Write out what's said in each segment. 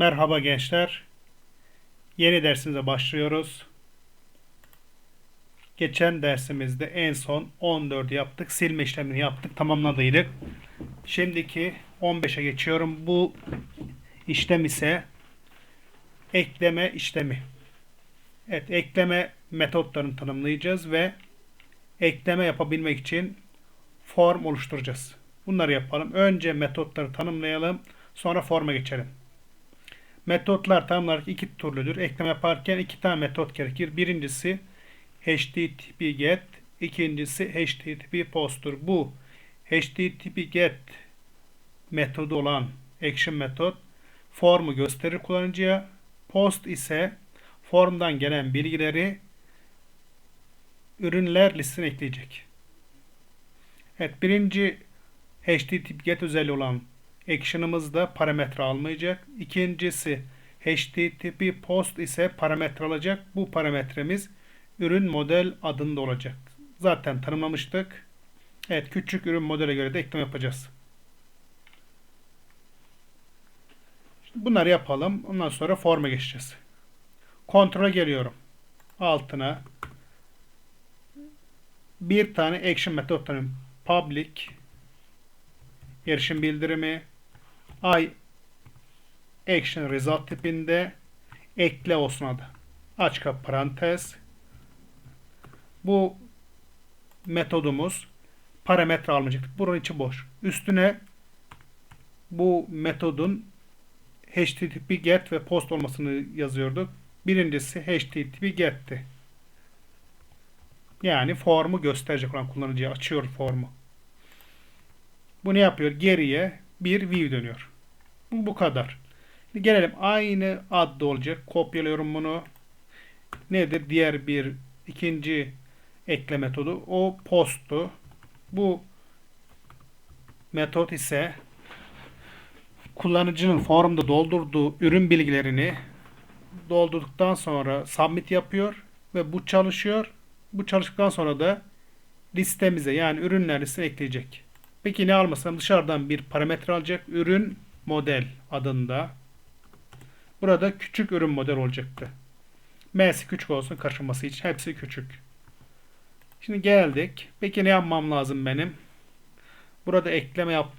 Merhaba gençler. Yeni dersimize başlıyoruz. Geçen dersimizde en son 14 yaptık. Silme işlemini yaptık. Tamamladıydık. Şimdiki 15'e geçiyorum. Bu işlem ise ekleme işlemi. Evet, ekleme metotlarını tanımlayacağız ve ekleme yapabilmek için form oluşturacağız. Bunları yapalım. Önce metotları tanımlayalım. Sonra forma geçelim. Metotlar tam olarak iki türlüdür. Ekleme yaparken iki tane metot gerekir. Birincisi HTTP GET, ikincisi HTTP POST'tur. Bu HTTP GET metodu olan action metot formu gösterir kullanıcıya. Post ise formdan gelen bilgileri ürünler listesine ekleyecek. Evet birinci HTTP GET özelliği olan action'ımızda parametre almayacak. İkincisi HTTP post ise parametre alacak. Bu parametremiz ürün model adında olacak. Zaten tanımlamıştık. Evet küçük ürün modele göre de ekleme yapacağız. Bunları yapalım. Ondan sonra forma geçeceğiz. Kontrole geliyorum. Altına bir tane action metot tanıyorum. Public erişim bildirimi I action result tipinde ekle olsun adı. Aç kap parantez. Bu metodumuz parametre almayacak. Bunun içi boş. Üstüne bu metodun HTTP get ve post olmasını yazıyorduk. Birincisi HTTP get'ti. Yani formu gösterecek olan kullanıcıya açıyor formu. Bu ne yapıyor? Geriye bir view dönüyor. Bu, bu kadar. Şimdi gelelim. Aynı adda olacak. Kopyalıyorum bunu. Nedir? Diğer bir ikinci ekle metodu. O posttu. Bu metot ise kullanıcının forumda doldurduğu ürün bilgilerini doldurduktan sonra submit yapıyor ve bu çalışıyor. Bu çalıştıktan sonra da listemize yani ürünler listesine ekleyecek. Peki ne almasam dışarıdan bir parametre alacak. Ürün model adında. Burada küçük ürün model olacaktı. M'si küçük olsun karışması için. Hepsi küçük. Şimdi geldik. Peki ne yapmam lazım benim? Burada ekleme yap.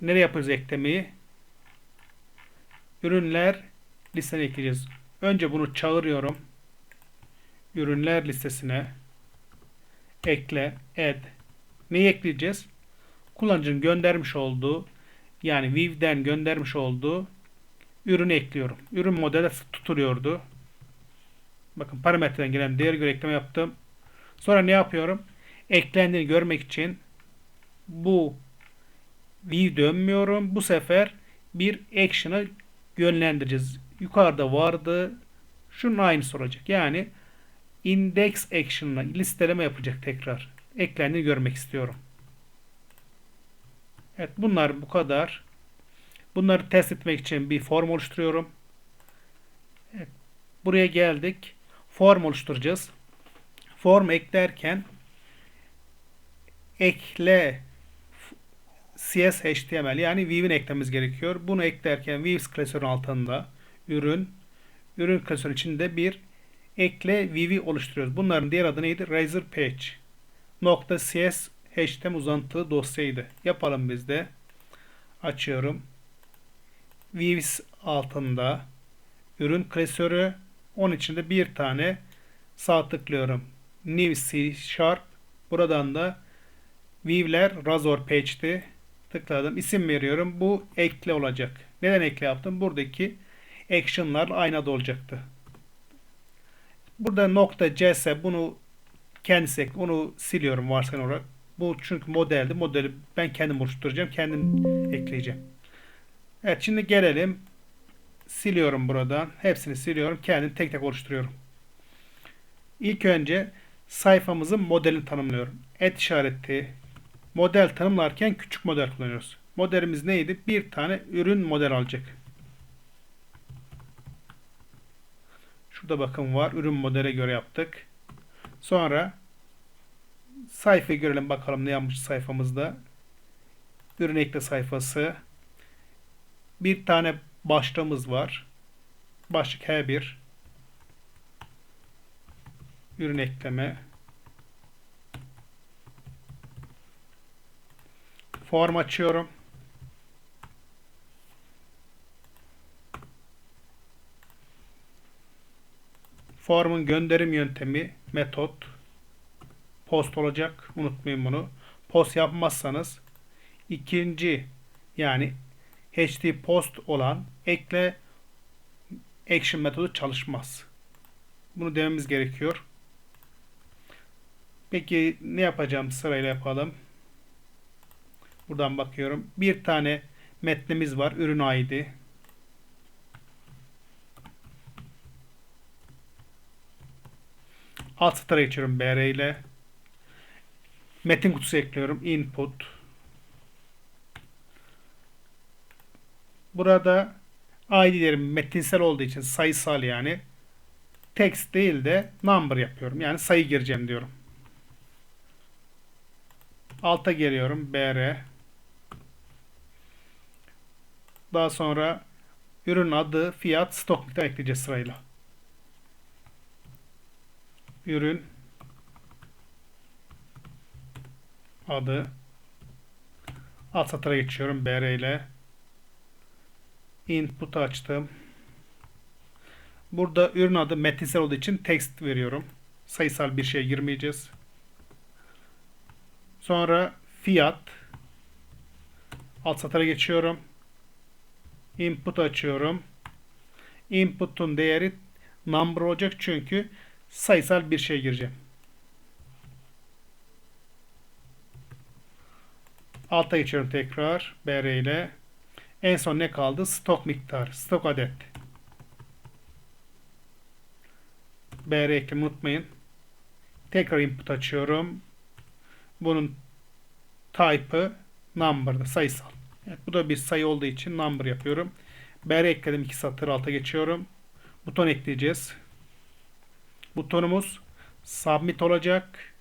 Nereye yapıyoruz eklemeyi? Ürünler listesine ekleyeceğiz. Önce bunu çağırıyorum. Ürünler listesine ekle, add. Neyi ekleyeceğiz? kullanıcının göndermiş olduğu yani Vive'den göndermiş olduğu ürünü ekliyorum. Ürün modeli tutuluyordu. Bakın parametreden gelen değer göre ekleme yaptım. Sonra ne yapıyorum? Eklendiğini görmek için bu view dönmüyorum. Bu sefer bir action'ı yönlendireceğiz. Yukarıda vardı. Şunun aynısı olacak. Yani index action'la listeleme yapacak tekrar. Eklendiğini görmek istiyorum. Evet bunlar bu kadar. Bunları test etmek için bir form oluşturuyorum. Evet, buraya geldik. Form oluşturacağız. Form eklerken ekle CS HTML yani Vive'in eklememiz gerekiyor. Bunu eklerken Vive klasörün altında ürün ürün klasörü içinde bir ekle Vive'i oluşturuyoruz. Bunların diğer adı neydi? Razor Page. Nokta CS HTML uzantılı dosyaydı. Yapalım biz de. Açıyorum. Views altında ürün klasörü onun içinde bir tane sağ tıklıyorum. New C Sharp buradan da View'ler Razor Page'ti. Tıkladım. İsim veriyorum. Bu ekle olacak. Neden ekle yaptım? Buradaki action'lar aynı adı olacaktı. Burada nokta CS bunu kendisi onu siliyorum varsayılan olarak. Bu çünkü modeldi. Modeli ben kendim oluşturacağım. Kendim ekleyeceğim. Evet şimdi gelelim. Siliyorum buradan. Hepsini siliyorum. Kendim tek tek oluşturuyorum. İlk önce sayfamızın modelini tanımlıyorum. Et işareti model tanımlarken küçük model kullanıyoruz. Modelimiz neydi? Bir tane ürün model alacak. Şurada bakın var. Ürün modele göre yaptık. Sonra Sayfayı görelim bakalım ne yapmış sayfamızda. Ürün ekle sayfası. Bir tane başlığımız var. Başlık H1. Ürün ekleme. Form açıyorum. Formun gönderim yöntemi metot post olacak. Unutmayın bunu. Post yapmazsanız ikinci yani HT post olan ekle action metodu çalışmaz. Bunu dememiz gerekiyor. Peki ne yapacağım? Sırayla yapalım. Buradan bakıyorum. Bir tane metnimiz var. Ürün ID. Alt satıra geçiyorum BR ile. Metin kutusu ekliyorum. Input. Burada ID'lerim metinsel olduğu için sayısal yani text değil de number yapıyorum. Yani sayı gireceğim diyorum. Alta geliyorum. BR. Daha sonra ürün adı, fiyat, stok ekleyeceğiz sırayla. Ürün adı alt satıra geçiyorum BR ile input açtım. Burada ürün adı metinsel olduğu için text veriyorum. Sayısal bir şeye girmeyeceğiz. Sonra fiyat alt satıra geçiyorum. Input açıyorum. Input'un değeri number olacak çünkü sayısal bir şey gireceğim. Alta geçiyorum tekrar. BR ile. En son ne kaldı? Stok miktar. Stok adet. BR eklemi unutmayın. Tekrar input açıyorum. Bunun type'ı number'da sayısal. Evet, bu da bir sayı olduğu için number yapıyorum. BR ekledim. iki satır alta geçiyorum. Buton ekleyeceğiz. Butonumuz submit olacak.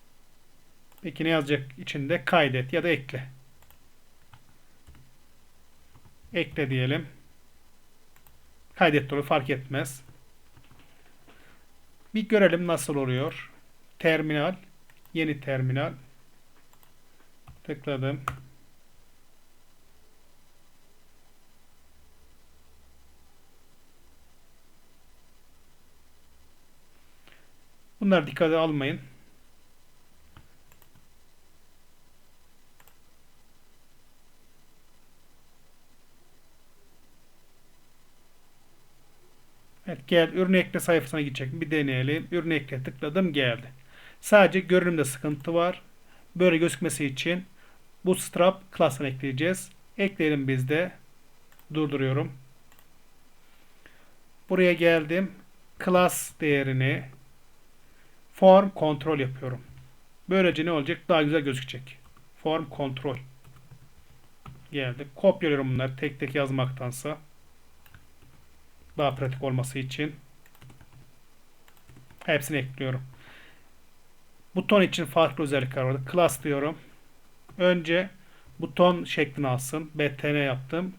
Peki ne yazacak içinde? Kaydet ya da ekle. Ekle diyelim. Kaydet doğru fark etmez. Bir görelim nasıl oluyor. Terminal. Yeni terminal. Tıkladım. Bunlar dikkate almayın. Evet gel ürün ekle sayfasına gidecek. Bir deneyelim. Ürün ekle tıkladım geldi. Sadece görünümde sıkıntı var. Böyle gözükmesi için Bootstrap class'ını ekleyeceğiz. Ekleyelim biz de. Durduruyorum. Buraya geldim. Class değerini form kontrol yapıyorum. Böylece ne olacak? Daha güzel gözükecek. Form kontrol. Geldi. Kopyalıyorum bunları tek tek yazmaktansa. Daha pratik olması için. Hepsini ekliyorum. Buton için farklı özellikler var. Class diyorum. Önce buton şeklini alsın. BTN yaptım.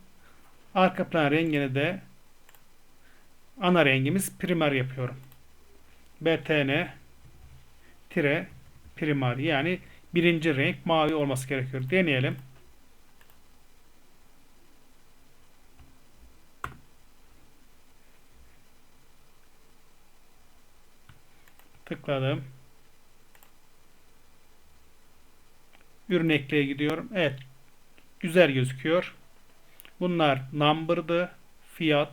Arka plan rengini de ana rengimiz primer yapıyorum. BTN tire primer yani birinci renk mavi olması gerekiyor. Deneyelim. Tıkladım. Ürün ekleye gidiyorum. Evet. Güzel gözüküyor. Bunlar number'dı. Fiyat,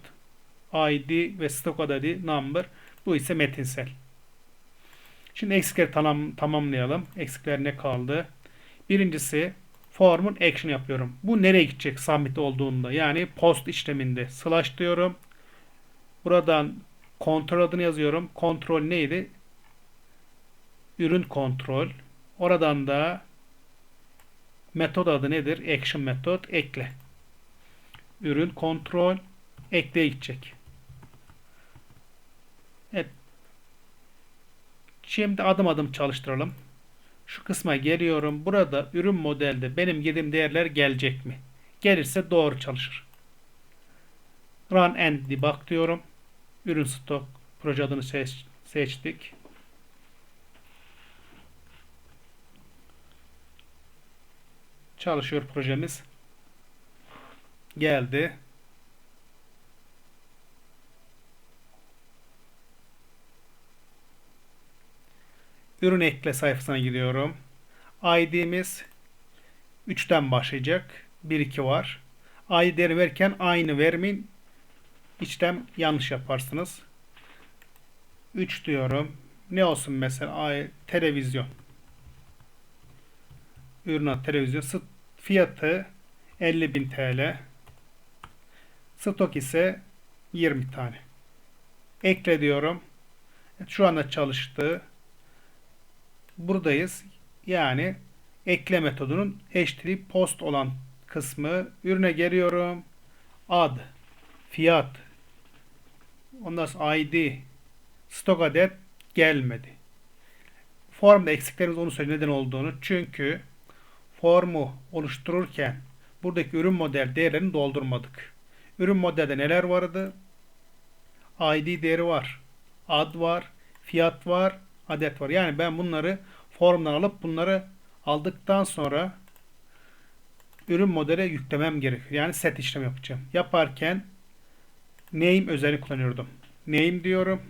ID ve stok adedi number. Bu ise metinsel. Şimdi eksikleri tamam, tamamlayalım. Eksikler ne kaldı? Birincisi formun action yapıyorum. Bu nereye gidecek submit olduğunda? Yani post işleminde slash diyorum. Buradan kontrol adını yazıyorum. Kontrol neydi? Ürün kontrol. Oradan da Metod adı nedir? Action metod ekle. Ürün kontrol ekleye gidecek. Evet. Şimdi adım adım çalıştıralım. Şu kısma geliyorum. Burada ürün modelde benim girdiğim değerler gelecek mi? Gelirse doğru çalışır. Run and debug diyorum. Ürün stok proje adını seç, seçtik. Çalışıyor projemiz. Geldi. Ürün ekle sayfasına gidiyorum. ID'miz 3'ten başlayacak. 1 2 var. ID değeri verirken aynı vermeyin. İşlem yanlış yaparsınız. 3 diyorum. Ne olsun mesela? Ay, televizyon. Ürün televizyon. Fiyatı 50.000 TL. Stok ise 20 tane. Ekle diyorum. Şu anda çalıştı. Buradayız. Yani ekle metodunun HTTP post olan kısmı. Ürüne geliyorum. Ad, fiyat, ondan sonra ID, stok adet gelmedi. Formda eksiklerimiz onu söyledi neden olduğunu. Çünkü formu oluştururken buradaki ürün model değerlerini doldurmadık. Ürün modelde neler vardı? ID değeri var. Ad var. Fiyat var. Adet var. Yani ben bunları formdan alıp bunları aldıktan sonra ürün modele yüklemem gerekiyor. Yani set işlem yapacağım. Yaparken name özelliği kullanıyordum. Name diyorum.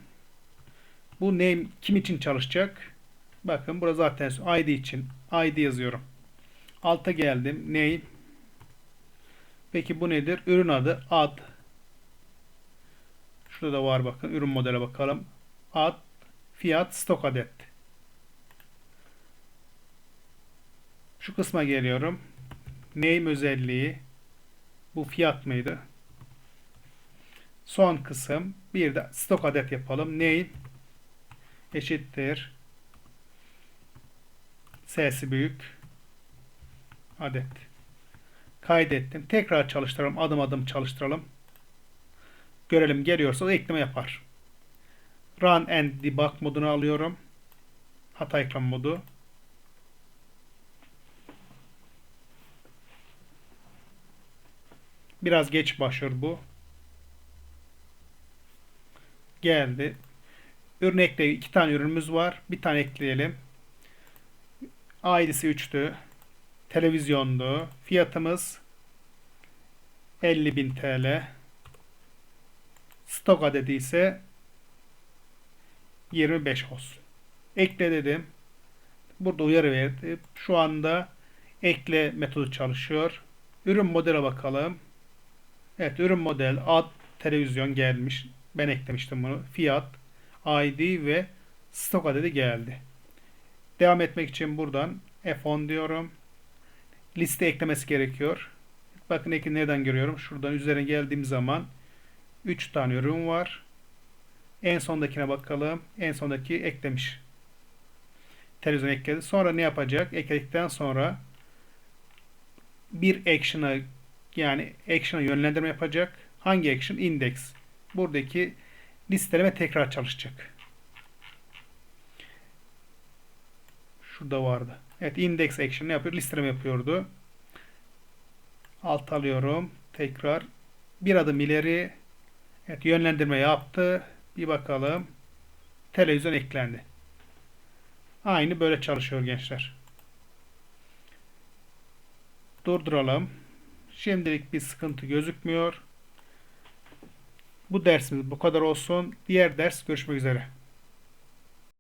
Bu name kim için çalışacak? Bakın burada zaten ID için ID yazıyorum. Alta geldim. Name. Peki bu nedir? Ürün adı ad. Şurada da var bakın. Ürün modele bakalım. Ad, fiyat, stok adet. Şu kısma geliyorum. Name özelliği. Bu fiyat mıydı? Son kısım. Bir de stok adet yapalım. Name eşittir. S'si büyük. Adet. Kaydettim. Tekrar çalıştıralım. Adım adım çalıştıralım. Görelim geliyorsa o ekleme yapar. Run and debug modunu alıyorum. Hata ekran modu. Biraz geç başlıyor bu. Geldi. Ürün ekle iki tane ürünümüz var. Bir tane ekleyelim. ID'si 3'tü. Televizyondu. Fiyatımız 50.000 TL. Stok adedi ise 25 olsun. Ekle dedim. Burada uyarı verdi. Şu anda ekle metodu çalışıyor. Ürün modele bakalım. Evet ürün model ad televizyon gelmiş. Ben eklemiştim bunu. Fiyat, ID ve stok adedi geldi. Devam etmek için buradan F10 diyorum. Liste eklemesi gerekiyor. Bakın ekini nereden görüyorum? Şuradan üzerine geldiğim zaman 3 tane ürün var. En sondakine bakalım. En sondaki eklemiş. Televizyon ekledi. Sonra ne yapacak? Ekledikten sonra bir action'a yani action'a yönlendirme yapacak. Hangi action? Index. Buradaki listeleme tekrar çalışacak. Şurada vardı. Evet index action ne yapıyor? Listeleme yapıyordu. Alt alıyorum. Tekrar bir adım ileri. Evet yönlendirme yaptı. Bir bakalım. Televizyon eklendi. Aynı böyle çalışıyor gençler. Durduralım. Şimdilik bir sıkıntı gözükmüyor. Bu dersimiz bu kadar olsun. Diğer ders görüşmek üzere.